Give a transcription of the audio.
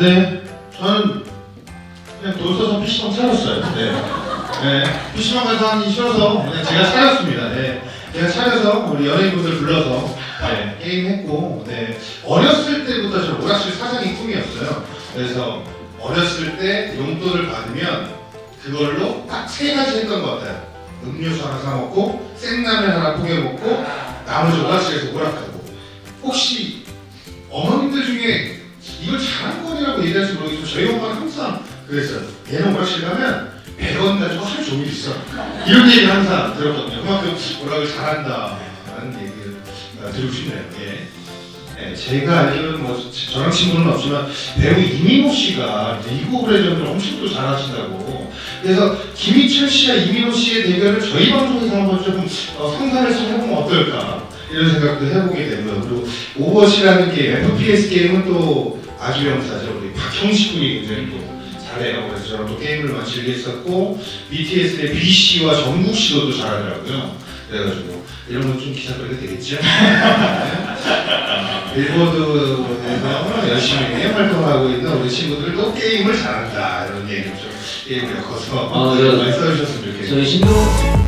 네, 저는 그냥 돈 써서 PC방 차렸어요. 네. 네. PC방 가서 하기 싫어서 그냥 제가 차렸습니다. 네. 제가 차려서 우리 연예인분들 불러서 네, 게임했고, 네. 어렸을 때부터 저 오락실 사장이 꿈이었어요. 그래서 어렸을 때 용돈을 받으면 그걸로 딱 세 가지 했던 것 같아요. 음료수 하나 사 먹고, 생라면 하나 포개 먹고, 나머지 오락실에서 오락하고. 혹시 어머님들 중에 이걸 잘한 거냐고 얘기할지 모르겠지만 저희 엄마는 항상 그랬어요. 얘는 오락실 가면 100원 가지고 하루 종일 있어. 이런 얘기를 항상 들었거든요. 그만큼 오락을 잘한다 라는 얘기를 어, 드리고 싶네요. 예. 네, 제가 알기로는 뭐 저랑 친구는 없지만 배우 이민호 씨가 리그 레전드를 엄청 또 잘하신다고 그래서 김희철 씨와 이민호 씨의 대결을 저희 방송에서 한번 조금 어, 상상해서 해보면 어떨까 이런 생각도 해보게 되고요 그리고 오버워치라는 게임 FPS 게임은 또 아주 명사죠 우리 박형식 군이 굉장히 또 잘해요. 그래서 저랑 또 게임을 많이 즐겼었고 BTS의 B 씨와 정국 씨도 또 잘하더라고요. 그래가지고 이런 건 좀 기사 거리가 되겠죠? 빌보드에서 열심히 활동하고 있는 우리 친구들도 게임을 잘한다. 이런 얘기를 좀 게임을 엮어서 아, 네. 많이 써주셨으면 좋겠어요. 저희 신동